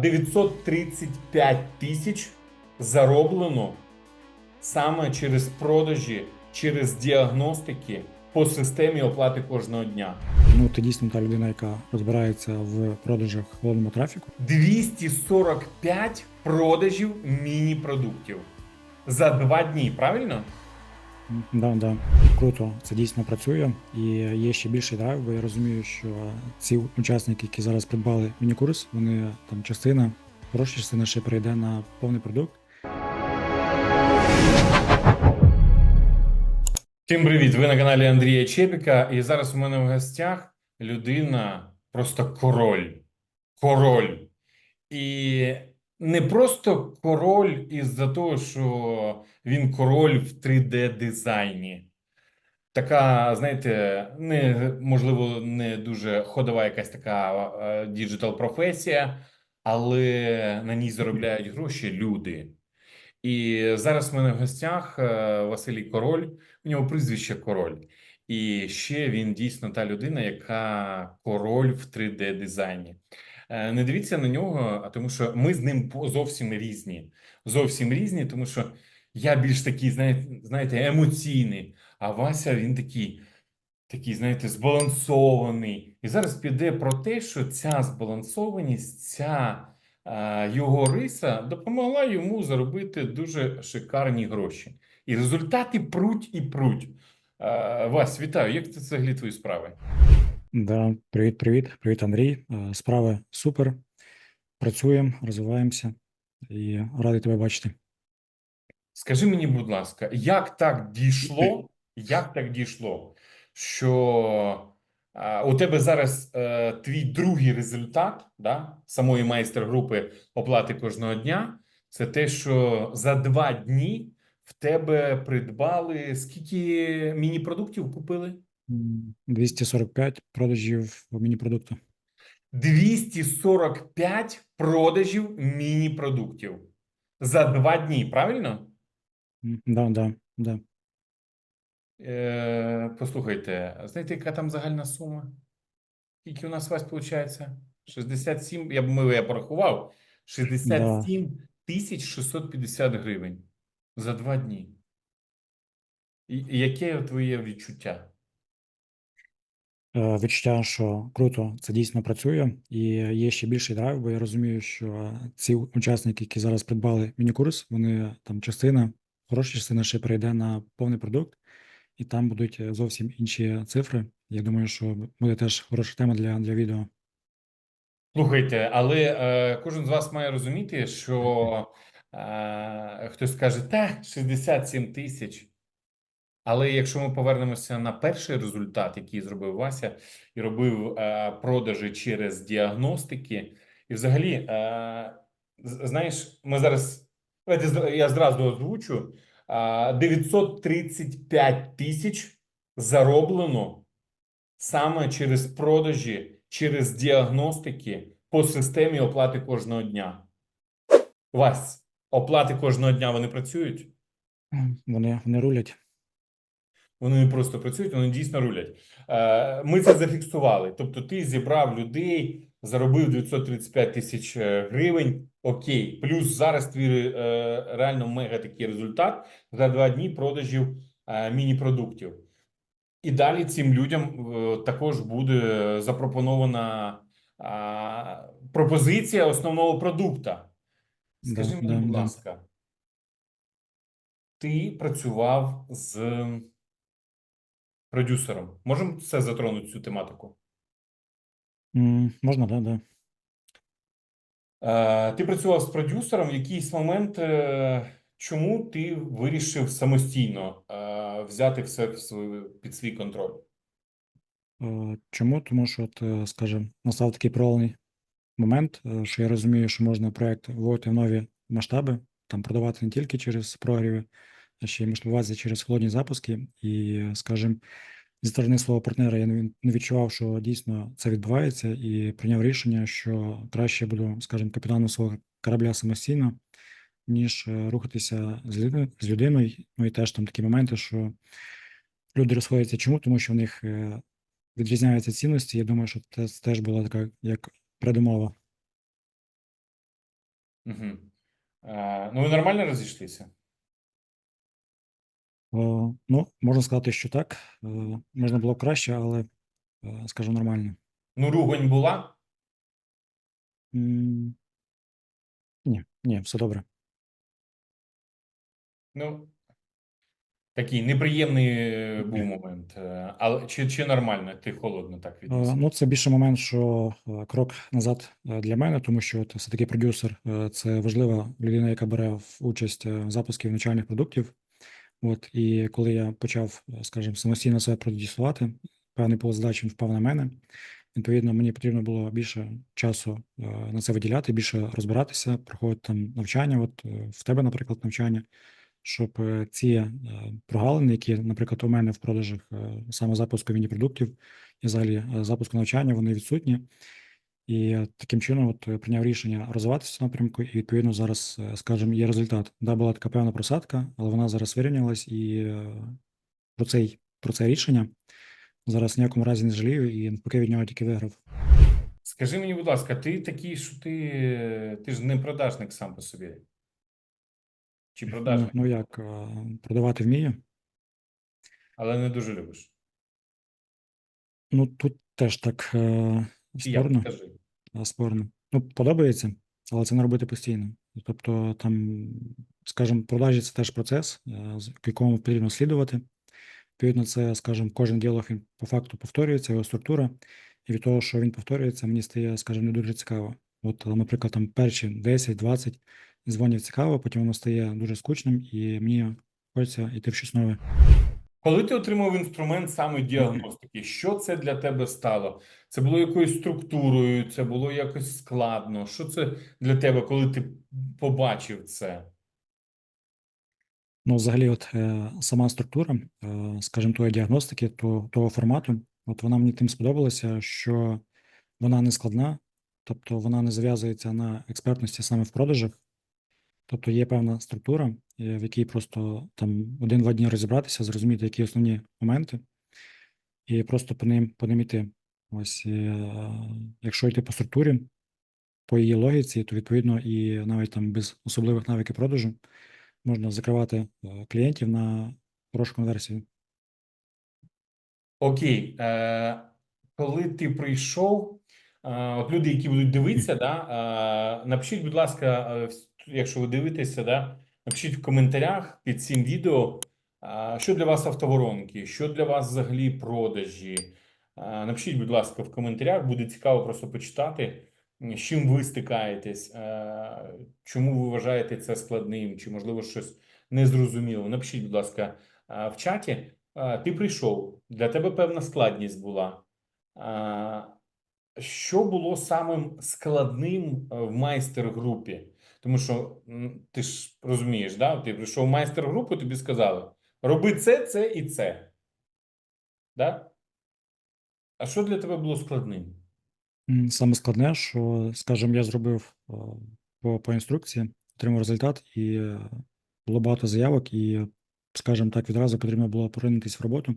935 тисяч зароблено саме через продажі, через діагностики по системі оплати кожного дня. Ну, ти дійсно та людина, яка розбирається в продажах холодному трафіку. 245 продажів міні-продуктів за два дні, правильно? Да, да. Круто, це дійсно працює. І є ще більший драйв, бо я розумію, що ці учасники, які зараз придбали міні-курс, вони там частина, хороша частина ще перейде на повний продукт. Всім привіт! Ви на каналі Андрія Чепіка. І зараз у мене в гостях людина просто король. Король. І не просто король із-за того, що він король в 3D-дизайні. Така, знаєте, не, можливо, не дуже ходова якась така е, діджитал професія, але на ній заробляють гроші люди. І зараз в мене в гостях е, Василій Король. У нього прізвище Король. І ще він дійсно та людина, яка король в 3D дизайні. Е, Не дивіться на нього, тому що ми з ним зовсім різні. Зовсім різні, тому що я більш такий, знаєте, емоційний, а Вася він такий, такий, знаєте, збалансований. І зараз піде про те, що ця збалансованість, ця е, його риса допомогла йому заробити дуже шикарні гроші. І результати пруть і пруть. Е, Вась, вітаю. Як це взагалі твої справи? Да, привіт, привіт, привіт, Андрій. Е, Справи супер. Працюємо, розвиваємося і радий тебе бачити. Скажи мені, будь ласка, як так дійшло, як так дійшло, що е, у тебе зараз е, твій другий результат да, самої майстер-групи оплати кожного дня, це те, що за два дні в тебе придбали скільки міні-продуктів купили? М, 245 продажів міні-продукту. 245 продажів міні-продуктів за два дні, правильно? Да, да, да. Е, послухайте, знаєте, яка там загальна сума? Скільки у нас Вась виходить? 67, я б ми я порахував. 67 тисяч 650 гривень за два дні. І яке твоє відчуття? Е, Відчуття, що круто, це дійсно працює, і є ще більший драйв, бо я розумію, що ці учасники, які зараз придбали міні-курс, вони там частина, хороша частина ще перейде на повний продукт, і там будуть зовсім інші цифри. Я думаю, що буде теж хороша тема для, для відео. Слухайте, але е, кожен з вас має розуміти, що е, хтось скаже, та 67 тисяч. Але якщо ми повернемося на перший результат, який зробив Вася, і робив е, продажі через діагностики, і взагалі, е, знаєш, ми зараз я зразу озвучу: е, 935 тисяч зароблено саме через продажі, через діагностики по системі оплати кожного дня. Вась, оплати кожного дня вони працюють? Вони, вони рулять. Вони не просто працюють, вони дійсно рулять. Е, Ми це зафіксували. Тобто, ти зібрав людей, заробив 935 тисяч е, гривень. Окей, плюс зараз твій е, реально мега такий результат за два дні продажів міні-продуктів. І далі цим людям також буде запропонована пропозиція основного продукта. Скажи Да, мені, будь да. ласка, ти працював з продюсером. Можемо це затронути цю тематику? М, Можна, да, да. Е, Ти працював з продюсером в якийсь момент. е, Чому ти вирішив самостійно е, взяти все під свій контроль? Чому? Тому що, от, скажімо, настав такий провалений момент, що я розумію, що можна проект вводити в нові масштаби, там продавати не тільки через прогріви, ще масштабуватися через холодні запуски. І, скажімо, зі сторони свого партнера я не відчував, що дійсно це відбувається, і прийняв рішення, що краще буду, скажімо, капітаном свого корабля самостійно, ніж е, рухатися з людиною. Ну і теж там такі моменти, що люди розходяться. Чому? Тому що в них е, відрізняються цінності. Я думаю, що це теж була така як передумова. Угу. Ну, ви нормально розійшлися? Е, Ну, можна сказати, що так. Е, Можна було краще, але е, скажу нормально. Ну, ругань була? М, Ні, ні, все добре. Ну, такий неприємний е, був момент. Е, Але чи, чи нормально? Ти холодно так Е? Ну, це більше момент, що е, крок назад е, для мене, тому що от все-таки продюсер е, це важлива людина, яка бере в участь е, в запуску навчальних продуктів. От і коли я почав, е, скажімо, самостійно себе продюсувати, певний пол задач він впав на мене. Відповідно, мені потрібно було більше часу е, на це виділяти, більше розбиратися, проходити там навчання. От е, в тебе, наприклад, навчання, щоб ці прогалини, які, наприклад, у мене в продажах саме запуску міні-продуктів і взагалі запуску навчання, вони відсутні. І таким чином, от е, прийняв рішення розвиватися в напрямку, і відповідно зараз, е, скажімо, є результат. Да, була така певна просадка, але вона зараз вирівнялась, і е, про цей про це рішення зараз в ніякому разі не жалію, і навпаки від нього тільки виграв. Скажи мені, будь ласка, ти такий, що ти, ти ж не продажник сам по собі? Чи Ну, продажник, ну як е, продавати вмію? але не дуже любиш? Ну тут теж так як? Скажи. А, спорно. Ну, подобається, але це не робити постійно. Тобто, там, скажімо, продажі це теж процес, е, якому потрібно слідувати. Відповідно, це, скажімо, кожен діалог він по факту повторюється, його структура, і від того, що він повторюється, мені стає, скажімо, не дуже цікаво. От, наприклад, там перші 10-20 дзвонів цікаво, потім воно стає дуже скучним, і мені хочеться йти в щось нове. Коли ти отримав інструмент саме діагностики, що це для тебе стало? Це було якоюсь структурою, це було якось складно. Що це для тебе, коли ти побачив це? Ну, взагалі, от е, сама структура, е, скажімо, тої діагностики, то, того формату, от вона мені тим сподобалася, що вона не складна, тобто вона не зав'язується на експертності саме в продажах. Тобто є певна структура, в якій просто там один-два дні розібратися, зрозуміти, які основні моменти, і просто по ним, по ним іти. Ось, е, якщо йти по структурі, по її логіці, то відповідно і навіть там без особливих навиків продажу можна закривати е, клієнтів на хорошу конверсію. Окей, е, коли ти прийшов, е, от люди, які будуть дивитися, да, е, напишіть, будь ласка, е, якщо ви дивитеся, да, напишіть в коментарях під цим відео, що для вас автоворонки, що для вас взагалі продажі. Напишіть, будь ласка, в коментарях, буде цікаво просто почитати, з чим ви стикаєтесь, чому ви вважаєте це складним, чи можливо щось незрозуміло. Напишіть, будь ласка, в чаті. Ти прийшов, для тебе певна складність була. Що було самим складним в майстер-групі? Тому що ти ж розумієш, да? Ти прийшов майстер-групу, тобі сказали: роби це, це і це. Да? А що для тебе було складним? Саме складне, що, скажімо, я зробив по, по інструкції, отримав результат, і е, було багато заявок, і, скажімо так, відразу потрібно було поринутися в роботу.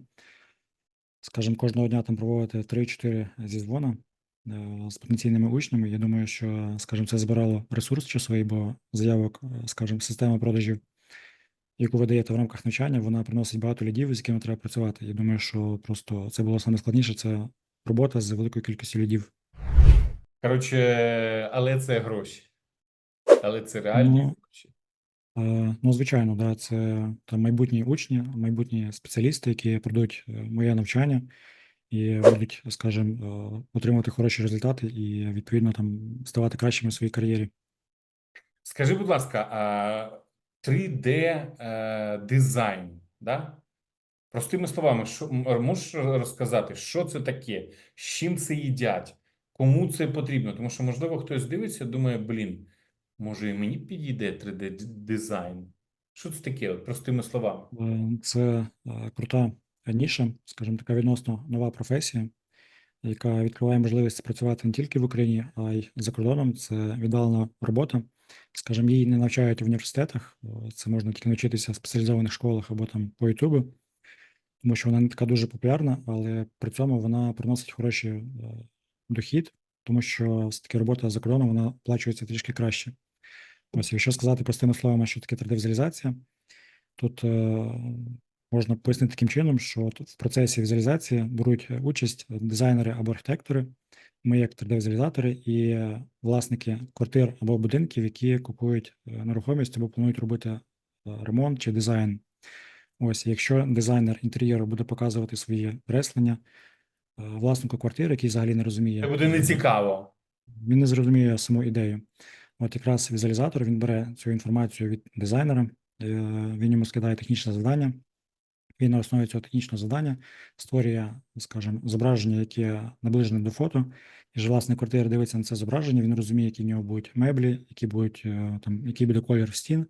Скажімо, кожного дня там проводити 3-4 зізвона з потенційними учнями. Я думаю, що, скажімо, це збирало ресурс часовий, бо заявок, е, скажімо, система продажів, яку ви даєте в рамках навчання, вона приносить багато лідів, з якими треба працювати. Я думаю, що просто це було саме складніше, це робота з великою кількістю лідів. Коротше, але це гроші. Але це реальні Ну, гроші. Е, Ну, звичайно, да, це там майбутні учні, майбутні спеціалісти, які пройдуть е, моє навчання і будуть, скажімо, е, отримувати хороші результати і відповідно там ставати кращими в своїй кар'єрі. Скажи, будь ласка, 3D е, дизайн, да? Простими словами, що можеш розказати, що це таке, з чим це їдять, кому це потрібно? Тому що, можливо, хтось дивиться, думає, блін, може і мені підійде 3D дизайн. Що це таке? От, простими словами. Е, Це крута ніша, скажімо, така відносно нова професія, яка відкриває можливість працювати не тільки в Україні, а й за кордоном. Це віддалена робота. Скажімо, її не навчають в університетах. Це можна тільки навчитися в спеціалізованих школах або там по Ютубу, тому що вона не така дуже популярна, але при цьому вона приносить хороший е, дохід, тому що все-таки робота за кордоном вона оплачується трішки краще. Ось, якщо сказати простими словами, що таке 3D-візуалізація, тут е, можна пояснити таким чином, що в процесі візуалізації беруть участь дизайнери або архітектори, ми як 3D-візуалізатори і е, власники квартир або будинків, які купують е, нерухомість або планують робити е, ремонт чи дизайн. Ось, якщо дизайнер інтер'єру буде показувати свої креслення, е, власнику квартири, який взагалі не розуміє, Це буде нецікаво. він не зрозуміє саму ідею. От якраз візуалізатор він бере цю інформацію від дизайнера, е, він йому скидає технічне завдання. Він на основі цього технічного завдання створює, скажімо, зображення, яке наближене до фото. І ж власник квартири дивиться на це зображення, він розуміє, які в нього будуть меблі, які будуть е, там, який буде колір стін.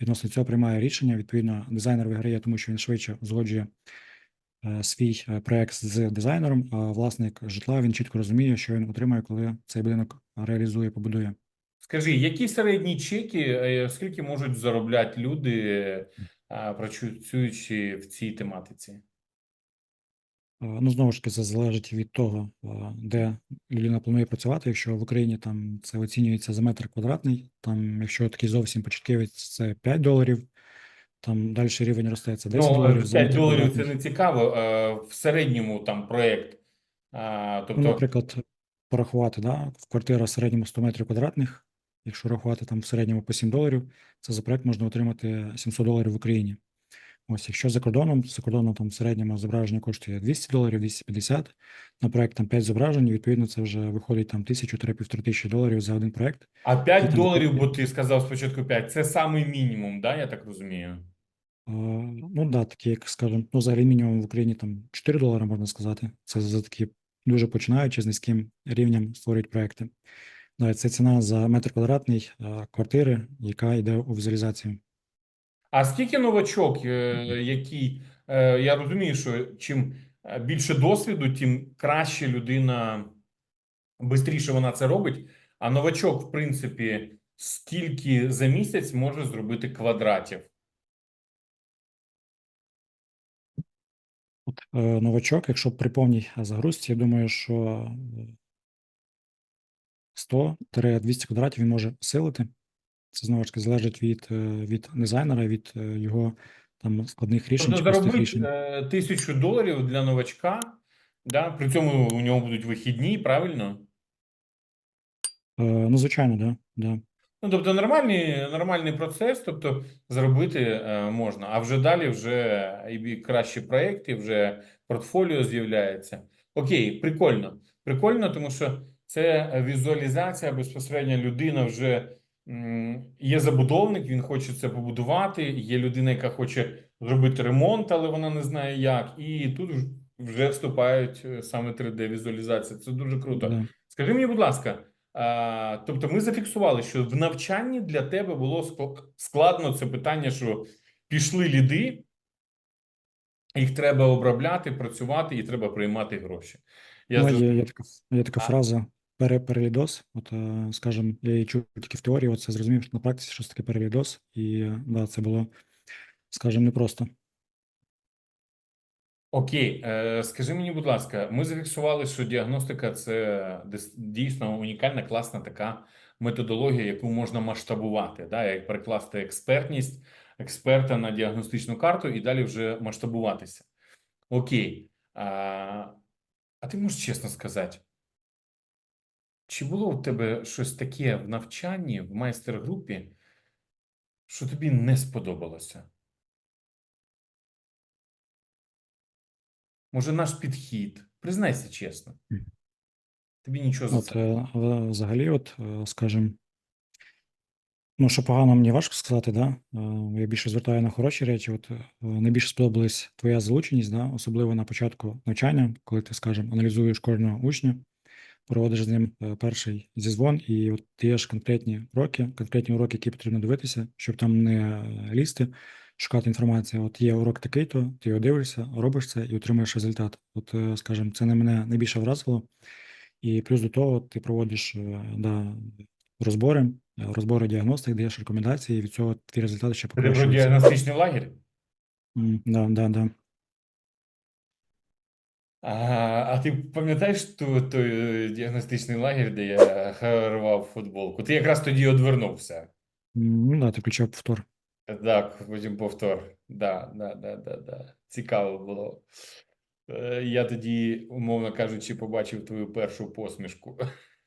Відносно цього приймає рішення. Відповідно, дизайнер виграє, тому що він швидше узгоджує е, свій е, проект з дизайнером, а власник житла він чітко розуміє, що він отримає, коли цей будинок реалізує, побудує. Скажи, які середні чеки, скільки можуть заробляти люди, працюючи в цій тематиці? Е, Ну, знову ж таки, це залежить від того, е, де людина планує працювати. Якщо в Україні там це оцінюється за метр квадратний, там, якщо такий зовсім початківець, це 5 доларів, там далі рівень росте, це 10 Ну, доларів за 5 метр доларів це не цікаво. е, В середньому там проєкт. Ну, Тобто, наприклад, порахувати, да, в квартира в середньому 100 метрів квадратних, якщо рахувати там в середньому по 7 доларів, це за проект можна отримати 700 доларів в Україні. Ось, якщо за кордоном, за кордоном там в середньому зображення коштує 200 доларів, 250, на проект там 5 зображень, відповідно, це вже виходить там 1000-1500 тисячі доларів за один проект. а 5 там доларів, заходить? бо ти сказав спочатку 5, це самий мінімум, да, я так розумію? Ну да, такі, як скажемо, ну взагалі мінімум в Україні там 4 долари можна сказати. Це за такі дуже починаючи з низьким рівнем створюють проекти. Да, це ціна за метр квадратний е, квартири, яка йде у візуалізацію. А скільки новачок, е, який е, я розумію, що чим більше досвіду, тим краще людина швидше вона це робить. А новачок, в принципі, скільки за місяць може зробити квадратів? Новачок, якщо при повній загрузці, я думаю, що 100-200 квадратів він може осилити. Це знову ж таки залежить від, е, від дизайнера, від е, його там складних рішень Тобто заробити рішень. е, тисячу доларів для новачка, да? при цьому у нього будуть вихідні, правильно? Е, Ну, звичайно, да, да. Ну, тобто нормальний, нормальний процес, тобто зробити е, можна, а вже далі вже і кращі проекти, вже портфоліо з'являється. Окей, прикольно. Прикольно, тому що це візуалізація, безпосередньо людина вже є забудовник, він хоче це побудувати, є людина, яка хоче зробити ремонт, але вона не знає як. І тут вже вступають е, саме 3D-візуалізація. Це дуже круто. да. Скажи мені, будь ласка, а, тобто ми зафіксували, що в навчанні для тебе було ск- складно це питання, що пішли ліди, їх треба обробляти, працювати і треба приймати гроші. Я Ну, зроз- є, є така, є така фраза пере, перелідос. От, е, скажімо, я чув тільки в теорії, от це зрозумів що на практиці, що це таке перелідос. І да, це було, скажімо, непросто. Окей, е, скажи мені, будь ласка, ми зафіксували, що діагностика це дійсно унікальна, класна така методологія, яку можна масштабувати, да, як перекласти експертність експерта на діагностичну карту і далі вже масштабуватися. Окей, а, а ти можеш чесно сказати, чи було у тебе щось таке в навчанні, в майстер-групі, що тобі не сподобалося? Може, наш підхід? Признайся чесно. Тобі нічого за це. е, взагалі, от, е, скажімо, ну, що погано, мені важко сказати, да? Е, Я більше звертаю на хороші речі. От найбільше сподобалась твоя залученість, да? особливо на початку навчання, коли ти, скажімо, аналізуєш кожного учня, проводиш з ним е, перший зізвон і от даєш конкретні уроки, конкретні уроки, які потрібно дивитися, щоб там не е, лізти, шукати інформацію. От є урок такий-то, ти його дивишся, робиш це і отримуєш результат. От, е, скажімо, це на мене найбільше вразило. І плюс до того ти проводиш да, розбори, розбори діагностик, даєш рекомендації, і від цього твій результат ще покращується. діагностичний лагерь? М, Да, да, да. А, а ти пам'ятаєш ту, той е, діагностичний лагерь, де я рвав футболку? Ти якраз тоді одвернувся. Ну, да, ти включав повтор. Так, потім повтор. Да, да, да, да, да. Цікаво було. Е, Я тоді, умовно кажучи, побачив твою першу посмішку.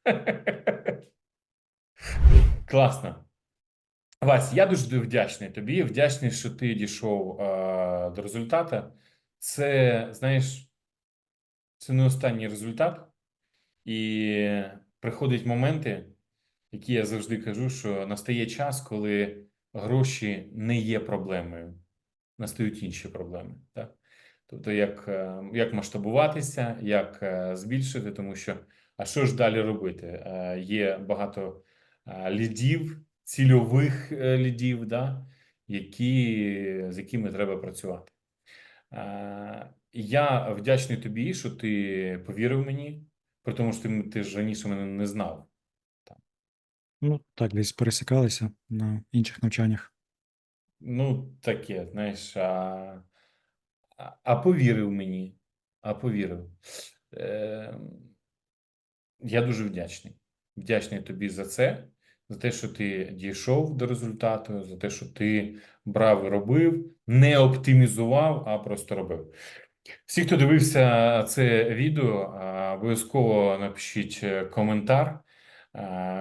Класно. Вась, я дуже вдячний тобі. Вдячний, що ти дійшов е, до результату. Це, знаєш, це не останній результат. І приходять моменти, які я завжди кажу, що настає час, коли гроші не є проблемою, настають інші проблеми. Так? Тобто, як, е, як масштабуватися, як е, збільшити, тому що а що ж далі робити? Е, Є багато лідів, цільових лідів, да? які, з якими треба працювати. Я вдячний тобі, що ти повірив мені, при тому, що ти, ти ж раніше мене не знав. Ну, так, десь пересікалися на інших навчаннях. Ну, таке, знаєш, а, а, а повірив мені, а повірив. Е, я дуже вдячний. Вдячний тобі за це, за те, що ти дійшов до результату, за те, що ти брав і робив, не оптимізував, а просто робив. Всі, хто дивився це відео, обов'язково напишіть е, коментар.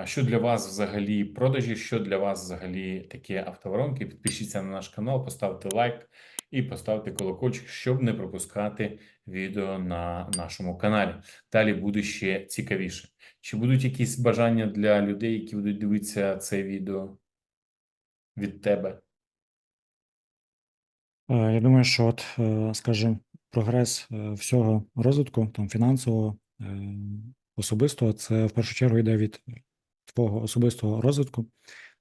Що для вас взагалі продажі, що для вас взагалі таке автоворонки? Підпишіться на наш канал, поставте лайк і поставте колокольчик, щоб не пропускати відео на нашому каналі. Далі буде ще цікавіше. Чи будуть якісь бажання для людей, які будуть дивитися це відео від тебе? Е, Я думаю, що от, е, скажімо, прогрес е, всього розвитку, там фінансового, е, особистого, це в першу чергу йде від твого особистого розвитку.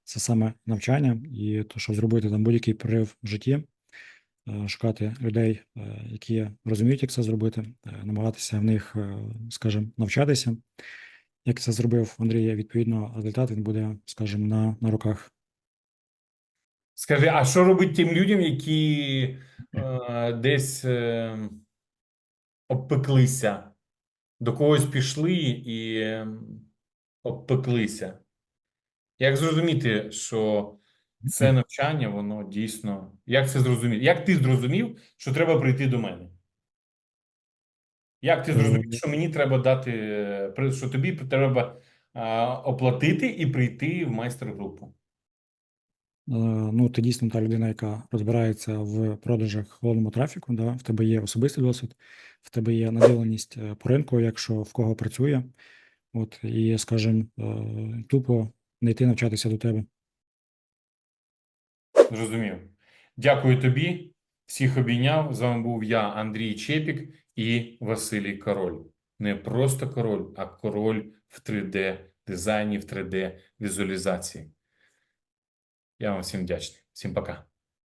Це саме навчання і то, щоб зробити там будь-який прорив в житті, е, шукати людей, які розуміють, як це зробити, намагатися в них, скажімо, навчатися. Як це зробив Андрій, відповідно, результат він буде, скажімо, на, на руках. Скажи, а що робить тим людям, які е, десь е, обпеклися, до когось пішли і е, обпеклися? Як зрозуміти, що це навчання, воно дійсно. Як це зрозуміти? Як ти зрозумів, що треба прийти до мене? Як ти зрозумів, що мені треба дати, е, що тобі треба е, оплатити і прийти в майстер-групу? Е, Ну, ти дійсно та людина, яка розбирається в продажах холодному трафіку. Да? В тебе є особистий досвід, в тебе є наділеність е, по ринку, якщо в кого працює. От, і, скажімо, е, тупо не йти навчатися до тебе. Зрозумів. Дякую тобі. Всіх обійняв. З вами був я, Андрій Чепік і Василій Король. Не просто король, а король в 3D дизайні, в 3D візуалізації. Я вам всім вдячний. Всім пока.